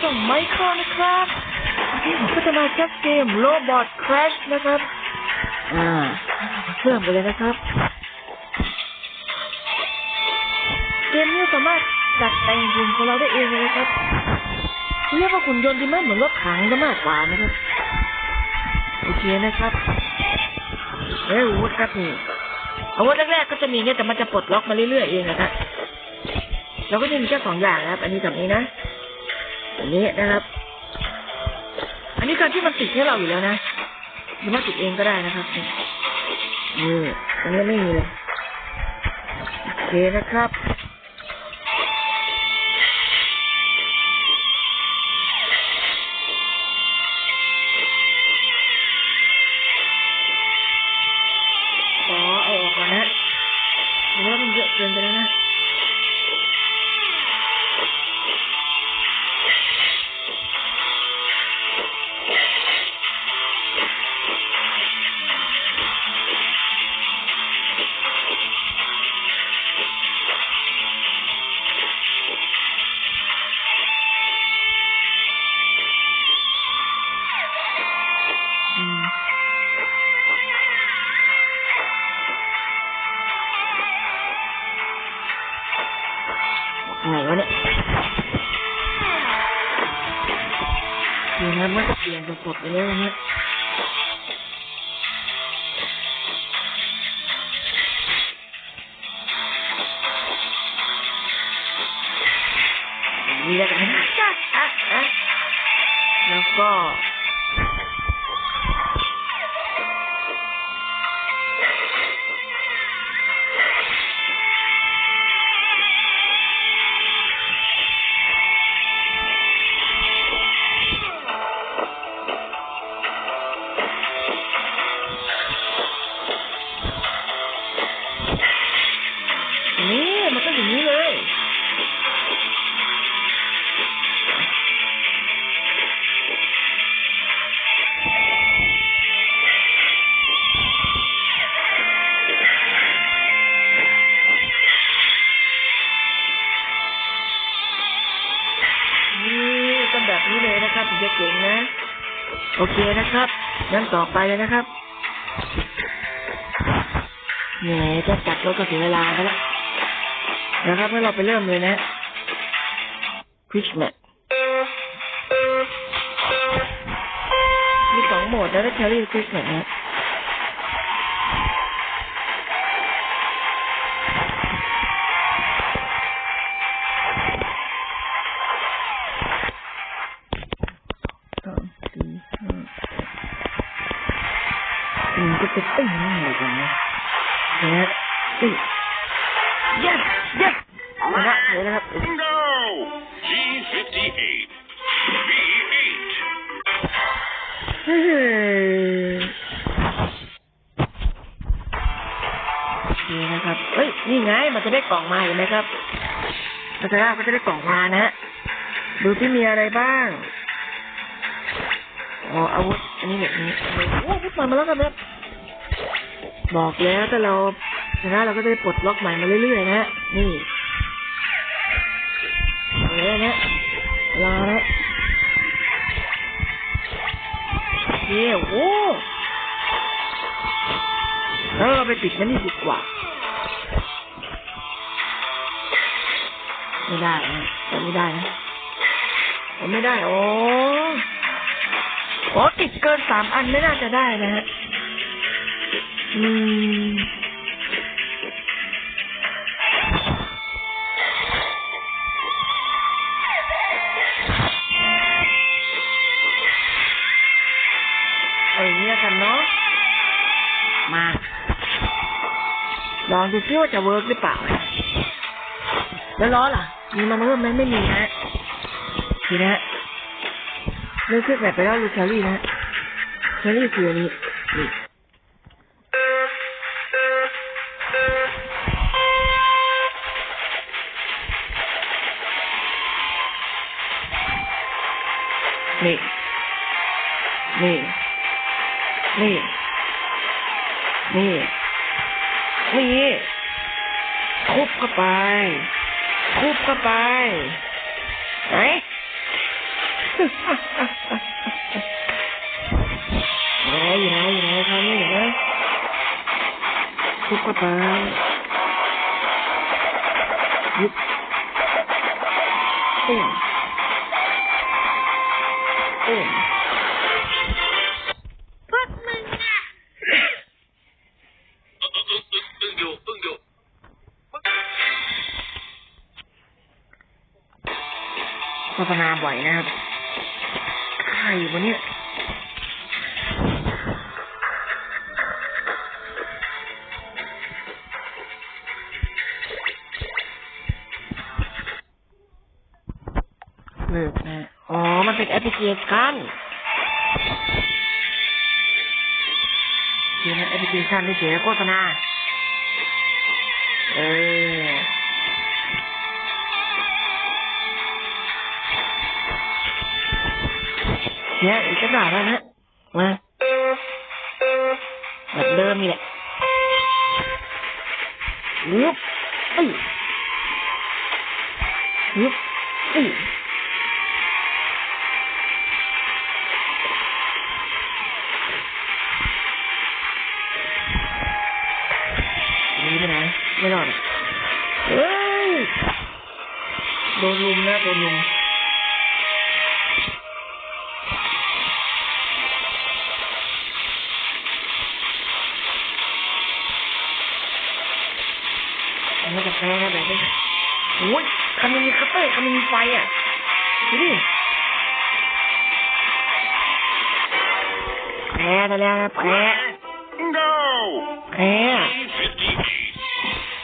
ช่องไมเคิลนะครับที่ผมพัฒนาชักเกมโรบอทครชนะครับ อ่าเริ่มไปเลยนะครับ เกมนี้สามารถจัดแต่งหุ่นของเราได้เองเลยนะครับเรียกว่าหุ่นยนต์ที่ไม่เหมือนรถถังก็มากกว่านะครับโอเคนะครับเฮ้ยอาวุธครับนี่อาวุธแรกๆก็จะมีเนี่ยแต่มันจะปลดล็อกมาเรื่อยๆเองนะครับเราก็จะมีแค่สองอย่างนะครับ อันนี้กับนี้นะ อันนี้นะครับ อันนี้การที่มันติดให้เราอยู่แล้วนะหรือว่าติดเองก็ได้นะครับนี่อันนี้ไม่มีเลยโอเคนะครับ มันก็เปลี่ยนสดๆไปเลยนะฮะอย่างนี้แล้วกันนะอะอะแล้วก็ แบบนี้เลยนะครับถึงจะเก่งนะ โอเคนะครับงั้นต่อไปเลยนะครับแหมจะจัดรถก็เสียเวลาไปแล้วนะครับให้เราไปเริ่มเลยนะคริสแมทมีสองโหมดนะถ้าแครี่คริสแมทนะ นะตึ้ง yes yes ชนะเลยนะครับ No! G58. B8. เฮ้ยโอเคนะครับ เฮ้ย นี่ไง มันจะได้กล่องมาเห็นไหมครับมันจะได้มันจะได้กล่องมานะฮะ ดูที่มีอะไรบ้าง อ๋ออาวุธ อันนี้แบบนี้โอ้โหอาวุธใหม่มาแล้วครับเนี่ย บอกแล้วถ้าเราชนะเราก็ได้ปลดล็อกใหม่มาเรื่อยๆนะนี่เอาเลยนะรอนะเย้โอ้แล้วเราไปติดมันนี่ดีกว่า ไม่ได้นะแต่ไม่ได้นะผมไม่ได้ โอ้โอ้ติดเกินสามอันไม่น่าจะได้นะฮะ อืมเอาอย่างนี้แล้วกันเนาะ มา ลองดูซิว่าจะเวิร์กหรือเปล่า แล้วล้อล่ะ มีมาเพิ่มไหมไม่มีนะทีนะฮะเลือกขึ้นแบบไปแล้วดูเชอรี่นะฮะเชอรี่คืออันนี้นี่ นี่ นี่ นี่ นี่ นี่ทุบเข้าไป ทุบเข้าไปไหนอยู่ไหนอยู่ไหนอยู่ไหนครับนี่อยู่ไหนทุกเข้าไปยึดตุ้ม ตุ้มพวกมึงอะอึ้งอยู่อึ้งอยู่โฆษณาบ่อยนะครับใครวะเนี่ยเลิกนะ เป็นแอปพลิเคชันเขียนแอปพลิเคชันที่เขียนโฆษณา เออเนี่ยอีกกหน่อยแล้วนะมาแบบเดิมนี่แหละยุบอื้อยุบ โดนลุมมันก็จะแพ้แบบนี้โอ้ยคันมันมีคัตเตอร์คันมันมีไฟอะดูดิแพ้ไปแล้วนะแพ้ No! แพ้ B58.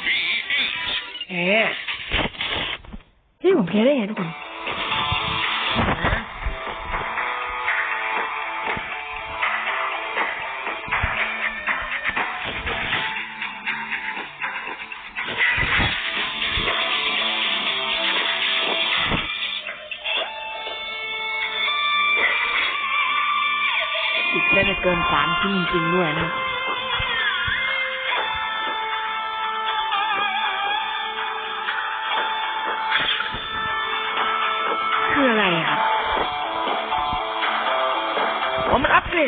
B8. แพ้ ที่ผมแพ้ได้ไงทุกคนอีกได้ไม่เกินสามชิ้นจริงๆด้วยนะ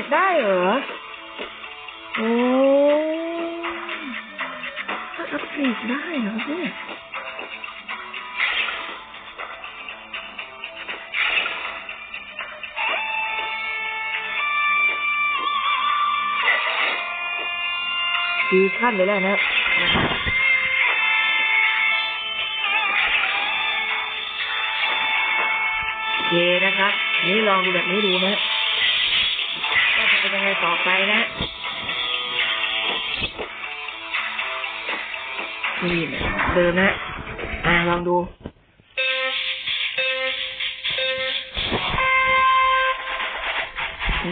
ดได้เหรอ โอ้มันอัปเกรดได้เหรอเนี่ยดีขั้นเลยแหละนะโอเคนะครับ นี่ลองดูแบบนี้ดูนะ ว่าจะเป็นยังไงต่อไปนะนี่นะเดิมนะ อ่าลองดู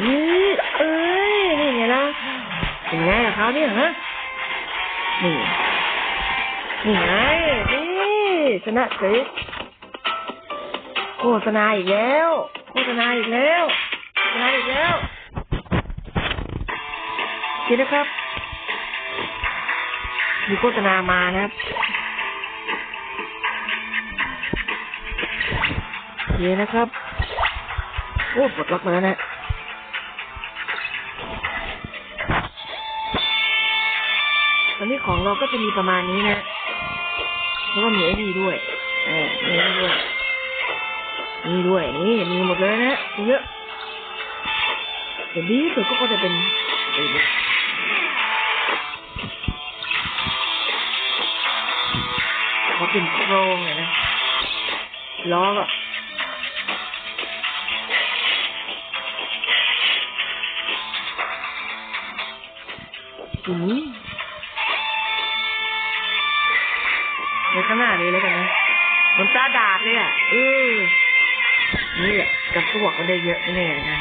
นี่เอ้ย นี่ไงล่ะเป็นไงกับเขาเนี่ยฮะ นี่ นี่ไง นี่ชนะเฉยโฆษณาอีกแล้ว โฆษณาอีกแล้วโฆษณาอีกแล้ว เดี๋ยวนะครับ มีโฆษณามานะครับเยวนะครับ โอ้ปลดล็อกมาแล้วนะตอนนี้ของเราก็จะมีประมาณนี้นะ แล้วก็มีไอ้นี่ด้วยเออมีนี่ด้วยนี่ด้วย นี่ มีหมดเลยนะเยอะแต่ดีที่สุดก็จะเป็น ล้อก็อืมในข้างหน้านี้แล้วกันนะมันตาดาบเลยอะเออนี่แหละกระสวกมันได้เยอะแน่ๆนะ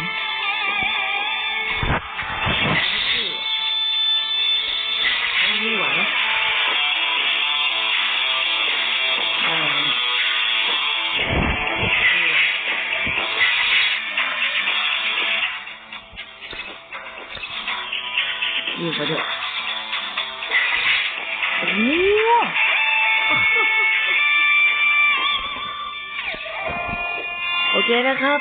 นะครับ